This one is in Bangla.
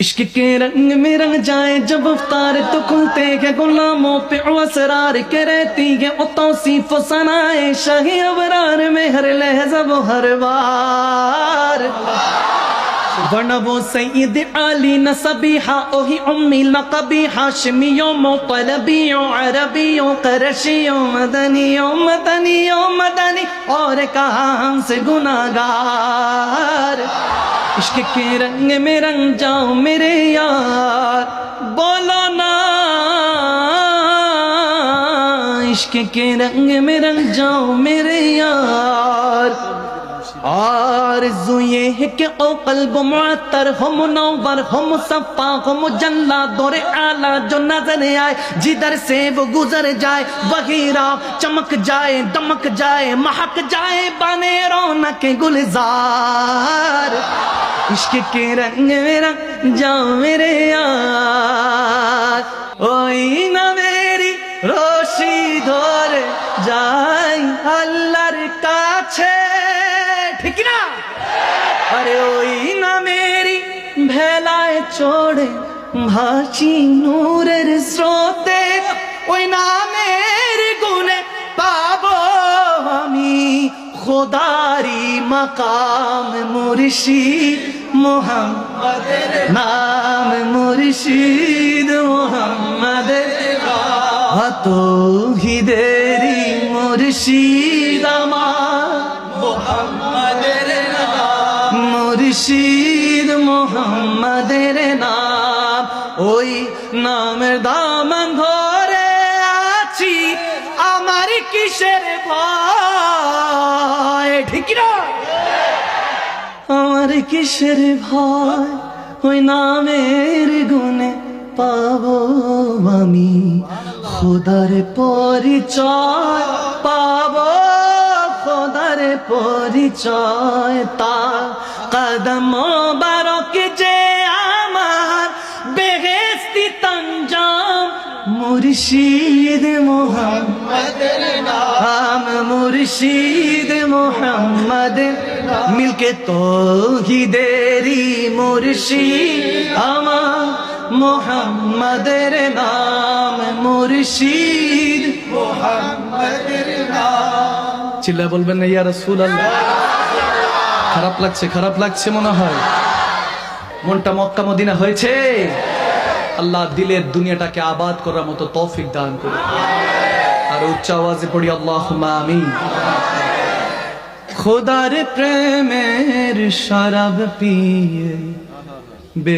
इश्क के रंग में रंग जाए जब अवतार तो खुलते हैं गुलामों पे असरार के रहती है ओ तौसीफ सनाए शाही अबरार में हर लहजा वो हर बार बनबो सैयद अली नसबीहा ओही उम्मी लकबी हाशमियों मोतलबियों अरबियों करशियों मदनियों मदनियों یاری اور کہاں سے گناہگار؟ عشق کے رنگ میں رنگ جاؤں میرے یار، بولو نا۔ عشق کے رنگ میں رنگ جاؤں میرے یار۔ और ये है कि ओ कल्ब मुअत्तर हो मुनव्वर हो मुसफ़ा हो मुजल्ला दौरे आला जो नजर आए जिधर से वो गुजर जाए वही राह चमक जाए दमक जाए महक जाए बने रौनक गुलजार इश्क के रंग में रंग जाओ मेरे यार ওই না মেরি রশি ধরে যাই আল্লাহর কাছে ঠিক না আরে ওই নামেরি ভেলায় চড়ে ভাসি নূরের স্রোতে, ওই নামের গুণে পাবো আমি খোদারি মাকাম মুর্শিদ মোহাম্মদের নাম, মুর্শিদ মোহাম্মদের হিদেরি মুর্শিদ। মুর্শিদ মোহাম্মদের নাম, ওই নামের দামন ধরে আছি, আমার কিসের ভয়? ঠিক আমার কিসের ভয়? ওই নামের গুণে পাবো আমি, খোদার পরিচয় পাবো পরিচয়, তা কদম বারক যে আমার বেহেস্তি তঞ্জাম মুর্শিদ মোহাম্মদের নাম, মুর্শিদ মোহাম্মদ মিলকে তো হি দেরি মুর্শিদ আমার মোহাম্মদের নাম, মুর্শিদ মোহাম্মদের নাম। চিল্লা বলবেন না, ইয়া রাসূল আল্লাহ খারাপ লাগছে খারাপ লাগছে মনে হয়। মনটা মক্কা মদিনা হয়েছে। আল্লাহ দিলের দুনিয়াটাকে আবাদ করার মতো তৌফিক দান করে আর উচ্চ আওয়াজে পড়ি আল্লাহ আমিন। খোদার প্রেমের শরাব পিয়ে বে